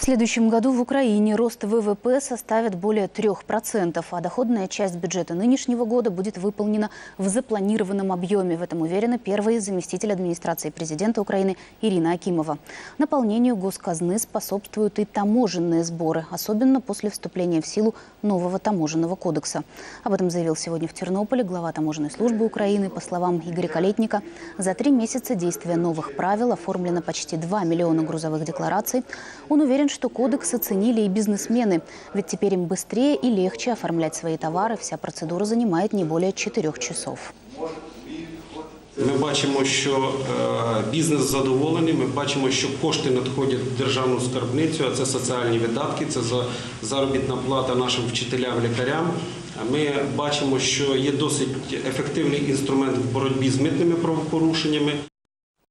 В следующем году в Украине рост ВВП составит более 3%, а доходная часть бюджета нынешнего года будет выполнена в запланированном объеме. В этом уверена первый заместитель администрации президента Украины Ирина Акимова. Наполнению госказны способствуют и таможенные сборы, особенно после вступления в силу нового таможенного кодекса. Об этом заявил сегодня в Тернополе глава таможенной службы Украины. По словам Игоря Калетника, за три месяца действия новых правил оформлено почти 2 миллиона грузовых деклараций. Он уверен, что кодекс оценили и бизнесмены, ведь теперь им быстрее и легче оформлять свои товары. Вся процедура занимает не более четырех часов. Ми бачимо, що е, бізнес задоволений. Ми бачимо, що кошти надходять в державну скарбницю, а це соціальні видатки, це за заробітна плата нашим вчителям, лікарям. Ми бачимо, що є досить ефективний інструмент в боротьбі з митними правопорушеннями.